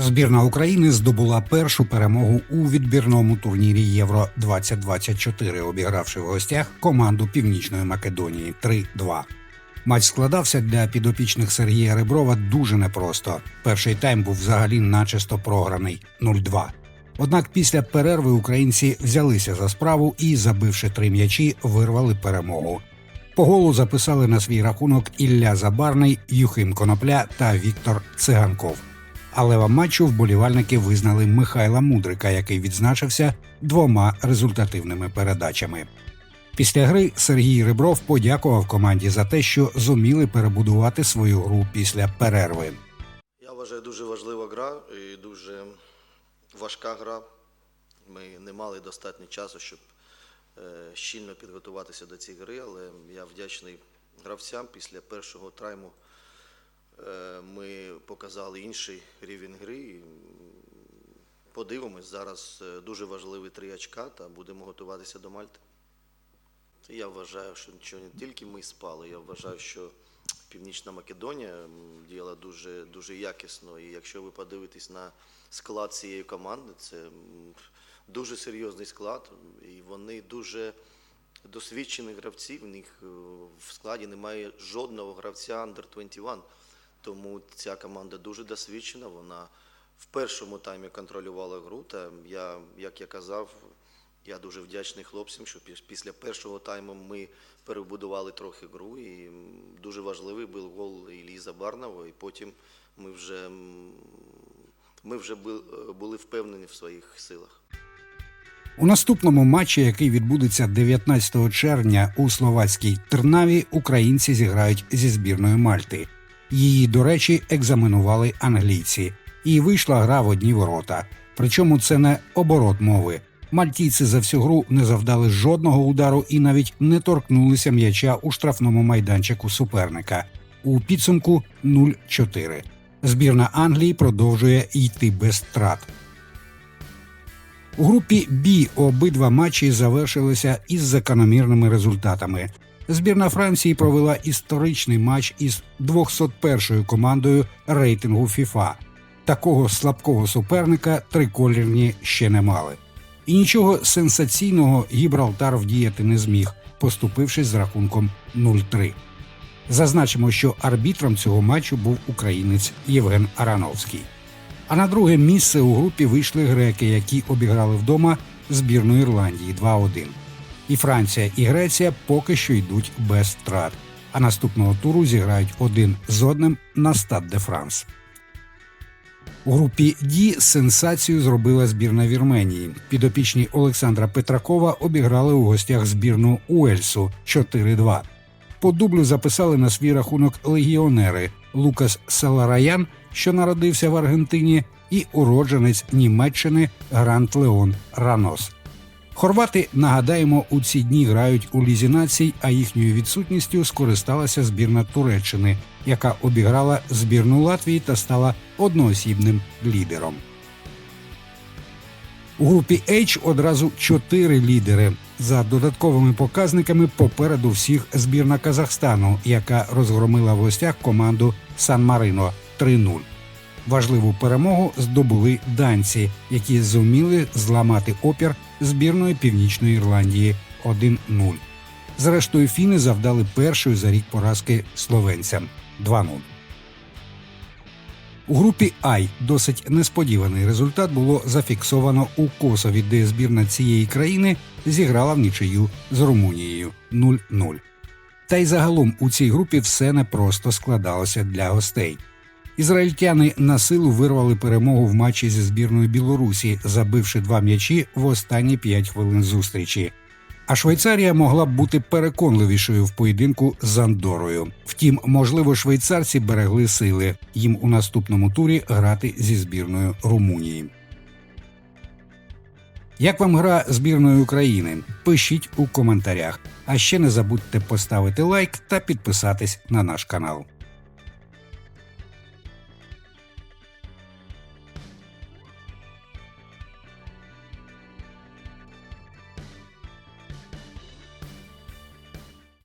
Збірна України здобула першу перемогу у відбірному турнірі Євро 2024, обігравши в гостях команду Північної Македонії 3-2. Матч складався для підопічних Сергія Реброва дуже непросто. Перший тайм був взагалі начисто програний 0-2. Однак після перерви українці взялися за справу і, забивши три м'ячі, вирвали перемогу. По голу записали на свій рахунок Ілля Забарний, Юхим Конопля та Віктор Циганков. А лева матчу вболівальники визнали Михайла Мудрика, який відзначився двома результативними передачами. Після гри Сергій Ребров подякував команді за те, що зуміли перебудувати свою гру після перерви. Я вважаю, дуже важлива гра і дуже важка гра. Ми не мали достатньо часу, щоб е, щільно підготуватися до цієї гри, але я вдячний гравцям. Після першого тайму е, ми показали інший рівень гри. Подивимось, зараз е, дуже важливі три очка та будемо готуватися до Мальти. Я вважаю, що що не тільки ми спали, я вважаю, що Північна Македонія діяла дуже, дуже якісно. І якщо ви подивитесь на склад цієї команди, це дуже серйозний склад, і вони дуже досвідчені гравці. В них е, в складі немає жодного гравця Under 21. Тому ця команда дуже досвідчена. Вона в першому таймі контролювала гру. Та я, як я казав, я дуже вдячний хлопцям, що після першого тайму ми перебудували трохи гру. І дуже важливий був гол Іллі Забарнова. І потім ми вже, ми вже були впевнені в своїх силах. У наступному матчі, який відбудеться 19 червня у словацькій Тернаві, українці зіграють зі збірною Мальти. Її, до речі, екзаменували англійці, і вийшла гра в одні ворота. Причому це не оборот мови. Мальтійці за всю гру не завдали жодного удару і навіть не торкнулися м'яча у штрафному майданчику суперника. У підсумку 0-4. Збірна Англії продовжує йти без втрат. У групі Б обидва матчі завершилися із закономірними результатами. Збірна Франції провела історичний матч із 201-ю командою рейтингу FIFA. Такого слабкого суперника триколірні ще не мали. І нічого сенсаційного Гібралтар вдіяти не зміг, поступившись з рахунком 0-3. Зазначимо, що арбітром цього матчу був українець Євген Арановський. А на друге місце у групі вийшли греки, які обіграли вдома збірну Ірландії 2-1. І Франція і Греція поки що йдуть без втрат. А наступного туру зіграють один з одним на Стад де Франс. У групі Ді сенсацію зробила збірна Вірменії. Підопічні Олександра Петракова обіграли у гостях збірну Уельсу 4-2. По дублю записали на свій рахунок легіонери Лукас Салараян, що народився в Аргентині, і уродженець Німеччини Грант Леон Ранос. Хорвати, нагадаємо, у ці дні грають у лізі націй, а їхньою відсутністю скористалася збірна Туреччини, яка обіграла збірну Латвії та стала одноосібним лідером. У групі H одразу чотири лідери. За додатковими показниками попереду всіх збірна Казахстану, яка розгромила в гостях команду Сан Марино 3-0. Важливу перемогу здобули данці, які зуміли зламати опір збірної Північної Ірландії 1-0. Зрештою, фіни завдали першої за рік поразки словенцям 2-0. У групі Ай досить несподіваний результат було зафіксовано у Косові, де збірна цієї країни зіграла в нічию з Румунією 0-0. Та й загалом у цій групі все непросто складалося для гостей. Ізраїльтяни на силу вирвали перемогу в матчі зі збірною Білорусі, забивши два м'ячі в останні п'ять хвилин зустрічі. А Швейцарія могла б бути переконливішою в поєдинку з Андорою. Втім, можливо, швейцарці берегли сили їм у наступному турі грати зі збірною Румунії. Як вам гра збірної України? Пишіть у коментарях. А ще не забудьте поставити лайк та підписатись на наш канал.